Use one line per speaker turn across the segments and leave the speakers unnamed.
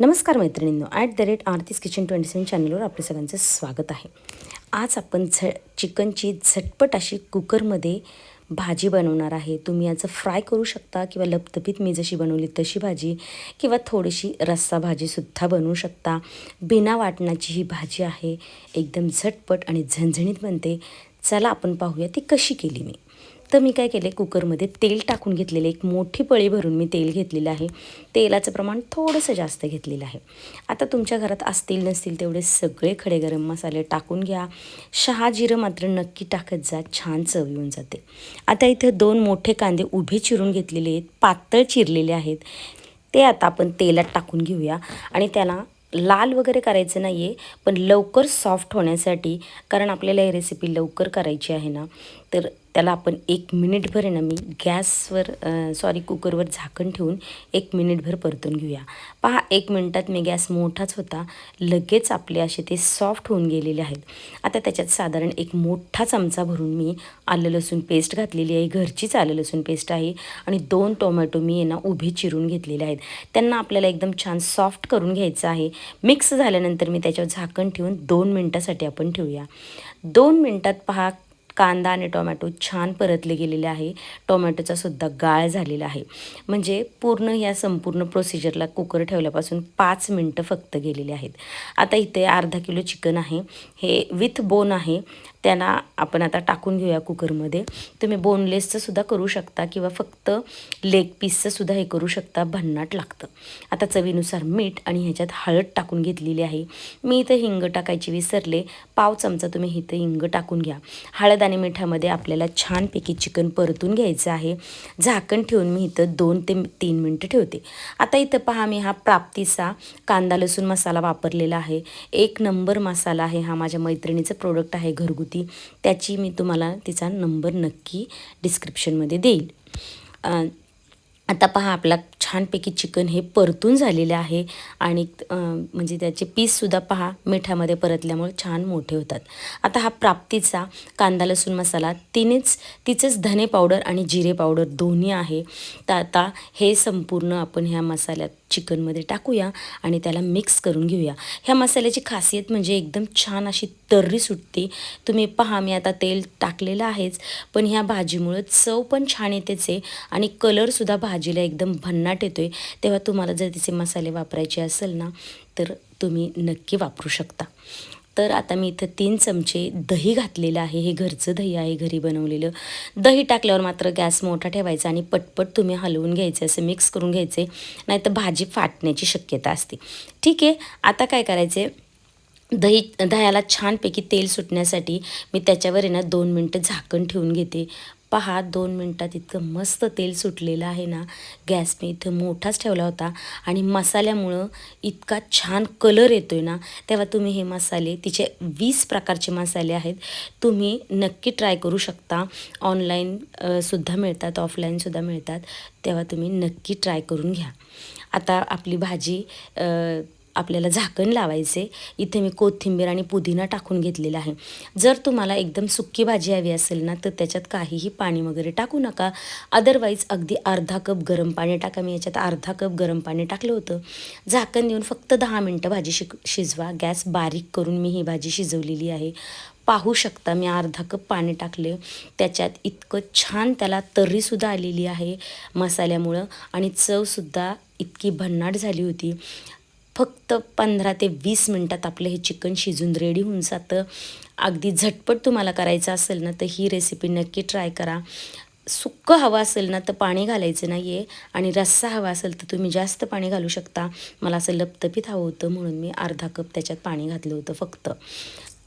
नमस्कार मैत्रिणींनो at the rate Aarti's kitchen twenty seven चॅनलवर आपले सगळ्यांचं स्वागत आहे. आज आपण झ चिकनची झटपट अशी कुकरमध्ये भाजी बनवणार आहे. तुम्ही याचं फ्राय करू शकता किंवा लपतपीत मी जशी बनवली तशी भाजी किंवा थोडीशी रस्सा भाजीसुद्धा बनवू शकता. बिना वाटणाची ही भाजी आहे. एकदम झटपट आणि झणझणीत बनते. चला आपण पाहूया ती कशी केली मी. तर मी काय केलं आहे कुकरमध्ये तेल टाकून घेतलेले एक मोठी पळी भरून मी तेल घेतलेलं आहे. तेलाचं प्रमाण थोडंसं जास्त घेतलेलं आहे. आता तुमच्या घरात असतील नसतील तेवढे सगळे खडे गरम मसाले टाकून घ्या. शहा जिरं मात्र नक्की टाकत जा छान चव येऊन जाते. आता इथं दोन मोठे कांदे उभे चिरून घेतलेले आहेत पातळ चिरलेले आहेत. ते आता आपण तेलात टाकून घेऊया. आणि त्याला लाल वगैरे करायचं नाही आहे पण लवकर सॉफ्ट होण्यासाठी कारण आपल्याला ही रेसिपी लवकर करायची आहे ना तर त्याला आपण एक मिनिटभर आहे ना मी गॅसवर सॉरी कुकरवर झाकण ठेवून एक मिनिटभर परतून घेऊया. पहा एक मिनटात मी गॅस मोठाच होता. लगेच आपले असे ते सॉफ्ट होऊन गेलेले आहेत. आता त्याच्यात साधारण एक मोठा चमचा भरून मी आलं लसूण पेस्ट घातलेली आहे. घरचीच आलं लसूण पेस्ट आहे. आणि दोन टोमॅटो मी यांना उभे चिरून घेतलेले आहेत. त्यांना आपल्याला एकदम छान सॉफ्ट करून घ्यायचं आहे. मिक्स झाल्यानंतर मी त्याच्यावर झाकण ठेवून दोन मिनटासाठी आपण ठेवूया. दोन मिनटात पहा कांदा आणि टोमॅटो छान परतले गेलेले आहे. टोमॅटोचा सुद्धा गाळ झालेला आहे. म्हणजे पूर्ण या संपूर्ण प्रोसिजरला कुकर ठेवल्यापासून पाच मिनटं फक्त गेलेले आहेत. आता इथे अर्धा किलो चिकन आहे. हे विथ बोन आहे. त्यांना आपण आता टाकून घेऊया कुकरमध्ये. तुम्ही बोनलेसचंसुद्धा करू शकता किंवा फक्त लेग पीसचंसुद्धा हे करू शकता भन्नाट लागतं. आता चवीनुसार मीठ आणि ह्याच्यात हळद टाकून घेतलेली आहे. मी इथं हिंग टाकायची विसरले. पाव चमचा तुम्ही इथं हिंग टाकून घ्या. हळद आणि मिठामध्ये आपल्याला छानपैकी चिकन परतून घ्यायचं आहे. झाकण ठेवून मी इथं दोन ते तीन मिनटं ठेवते. आता इथं पहा मी हा प्राप्तीचा कांदा लसूण मसाला वापरलेला आहे. एक नंबर मसाला आहे हा माझ्या मैत्रिणीचं प्रोडक्ट आहे घरगुती. त्याची मी तुम्हाला तिचा नंबर नक्की डिस्क्रिप्शनमध्ये देईल. आता पहा आपला छानपैकी चिकन हे परतून झालेले आहे आणि म्हणजे त्याचे पीससुद्धा पहा मिठामध्ये परतल्यामुळे छान मोठे होतात. आता हा प्राप्तीचा कांदा लसूण मसाला तिनेच तिचेच धने पावडर आणि जिरे पावडर दोन्ही आहे. तर आता हे संपूर्ण आपण ह्या मसाल्यात चिकनमध्ये टाकूया आणि त्याला मिक्स करून घेऊया. ह्या मसाल्याची खासियत म्हणजे एकदम छान अशी तर्री सुटते. तुम्ही पहा मी आता तेल टाकलेलं आहेच पण ह्या भाजीमुळं चव पण छान येतेच आहे आणि कलरसुद्धा भा भाजीला एकदम भन्नाट येतो आहे तेव्हा तुम्हाला जर तिचे मसाले वापरायचे असेल ना तर तुम्ही नक्की वापरू शकता. तर आता मी इथं तीन चमचे दही घातलेलं आहे. हे घरचं दही आहे घरी बनवलेलं. दही टाकल्यावर मात्र गॅस मोठा ठेवायचा आणि पटपट तुम्ही हलवून घ्यायचं असं मिक्स करून घ्यायचे. नाहीतर भाजी फाटण्याची शक्यता असते. ठीक आहे आता काय करायचे? दही दह्याला छानपैकी तेल सुटण्यासाठी मी त्याच्यावर आहे ना दोन मिनटं झाकण ठेवून घेते. पहा दोन मिनटात इतकं मस्त तेल सुटलेलं आहे ना. गॅस मी इथं मोठाच ठेवला होता. आणि मसाल्यामुळं इतका छान कलर येतो आहे ना. तेव्हा तुम्ही हे मसाले तिचे वीस प्रकारचे मसाले आहेत. तुम्ही नक्की ट्राय करू शकता. ऑनलाईन सुद्धा मिळतात ऑफलाईनसुद्धा मिळतात. तेव्हा तुम्ही नक्की ट्राय करून घ्या. आता आपली भाजी आपल्याला झाकण लावायचे. इथे मी कोथिंबीर आणि पुदिना टाकून घेतलेला आहे. जर तुम्हाला एकदम सुक्की भाजी हवी असेल ना तर त्याच्यात काहीही पाणी वगैरे टाकू नका. अदरवाईज अगदी अर्धा कप गरम पाणी टाका. मी याच्यात अर्धा कप गरम पाणी टाकलं होतं. झाकण देऊन फक्त दहा मिनटं भाजी शिक शिजवा. गॅस बारीक करून मी ही भाजी शिजवलेली आहे. पाहू शकता मी अर्धा कप पाणी टाकले. त्याच्यात इतकं छान त्याला तर्रीसुद्धा आलेली आहे मसाल्यामुळं. आणि चवसुद्धा इतकी भन्नाट झाली होती. फक्त पंधरा ते वीस मिनटात आपलं हे चिकन शिजून रेडी होऊन जातं. अगदी झटपट तुम्हाला करायचं असेल ना तर ही रेसिपी नक्की ट्राय करा. सुक्कं हवं असेल ना तर पाणी घालायचं नाही आहे आणि रस्सा हवा असेल तर तुम्ही जास्त पाणी घालू शकता. मला असं लपतपीत हवं होतं म्हणून मी अर्धा कप त्याच्यात पाणी घातलं होतं फक्त.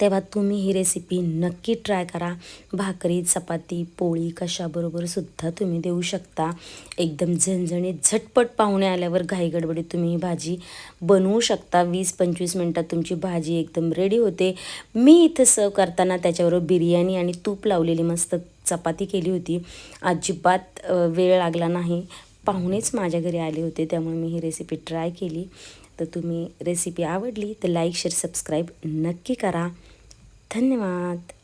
तेव्हा तुम्ही ही रेसिपी नक्की ट्राय करा. भाकरी चपाती पोळी कशाबरोबर सुद्धा तुम्ही देऊ शकता. एकदम झणझणीत झटपट पाहुणे आल्यावर घाईगडबडीत तुम्ही ही भाजी बनवू शकता. वीस पंचवीस मिनटात तुमची भाजी एकदम रेडी होते. मी इथं सर्व करताना त्याच्याबरोबर बिर्याणी आणि तूप लावलेली मस्त चपाती केली होती. अजिबात वेळ लागला नाही. पाहुणेच माझ्या घरी आले होते त्यामुळे मी ही रेसिपी ट्राय केली. तर तुम्ही रेसिपी आवडली तर लाईक शेअर सबस्क्राईब नक्की करा. धन्यवाद.